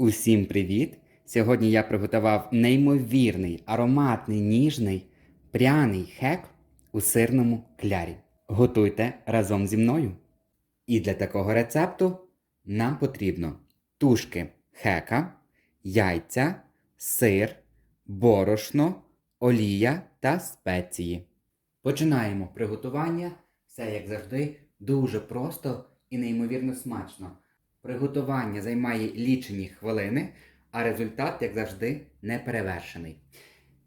Усім привіт! Сьогодні я приготував неймовірний, ароматний, ніжний, пряний хек у сирному клярі. Готуйте разом зі мною. І для такого рецепту нам потрібно тушки хека, яйця, сир, борошно, олія та спеції. Починаємо приготування. Все, як завжди, дуже просто і неймовірно смачно. Приготування займає лічені хвилини, а результат, як завжди, неперевершений.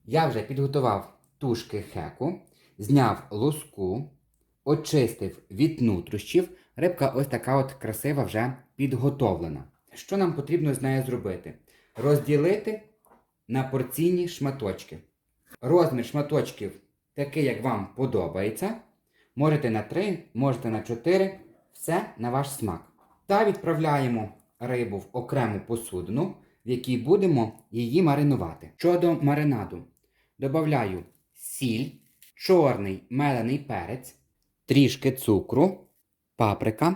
Я вже підготував тушки хеку, зняв луску, очистив від нутрощів. Рибка ось така от красива вже підготовлена. Що нам потрібно з нею зробити? Розділити на порційні шматочки. Розмір шматочків такий, як вам подобається. Можете на 3, можете на 4, все на ваш смак. Та відправляємо рибу в окрему посудину, в якій будемо її маринувати. Щодо маринаду, додаю сіль, чорний мелений перець, трішки цукру, паприка,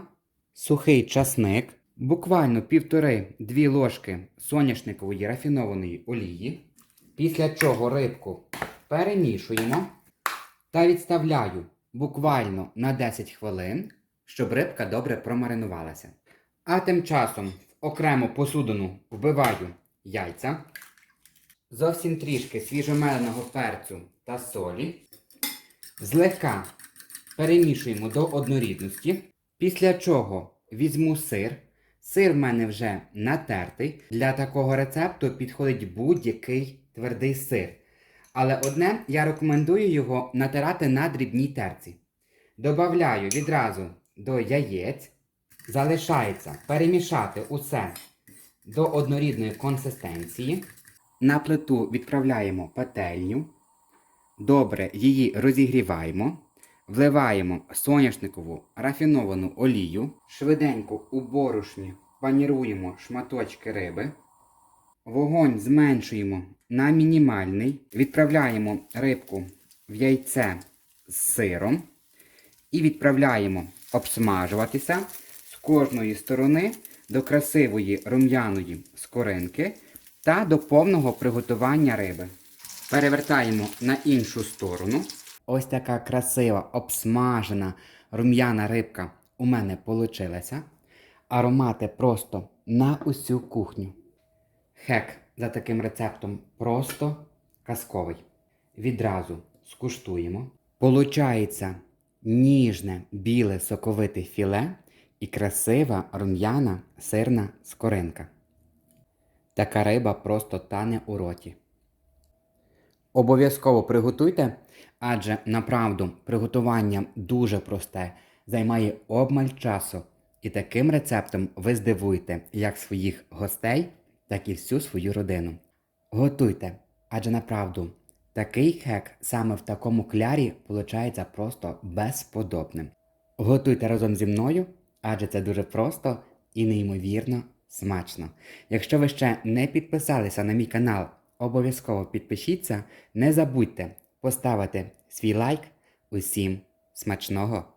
сухий часник, буквально 1,5-2 ложки соняшникової рафінованої олії. Після чого рибку перемішуємо та відставляю буквально на 10 хвилин, щоб рибка добре промаринувалася. А тим часом в окрему посудину вбиваю яйця, зовсім трішки свіжомеленого перцю та солі. Злегка перемішуємо до однорідності, після чого візьму сир. Сир в мене вже натертий. Для такого рецепту підходить будь-який твердий сир. Але одне я рекомендую його натирати на дрібній терці. Добавляю відразу до яєць. Залишається перемішати усе до однорідної консистенції. На плиту відправляємо пательню. Добре її розігріваємо. Вливаємо соняшникову рафіновану олію. Швиденько у борошні паніруємо шматочки риби. Вогонь зменшуємо на мінімальний. Відправляємо рибку в яйце з сиром. І відправляємо обсмажуватися з кожної сторони до красивої рум'яної скоринки та до повного приготування риби. Перевертаємо на іншу сторону. Ось така красива, обсмажена рум'яна рибка у мене получилася. Аромати просто на усю кухню. Хек за таким рецептом просто казковий. Відразу скуштуємо. Получається ніжне, біле соковите філе і красива рум'яна сирна скоринка. Така риба просто тане у роті. Обов'язково приготуйте, адже направду приготування дуже просте, займає обмаль часу. І таким рецептом ви здивуєте як своїх гостей, так і всю свою родину. Готуйте, адже направду такий хек саме в такому клярі виходить просто безподобним. Готуйте разом зі мною, адже це дуже просто і неймовірно смачно. Якщо ви ще не підписалися на мій канал, обов'язково підпишіться, не забудьте поставити свій лайк. Усім смачного!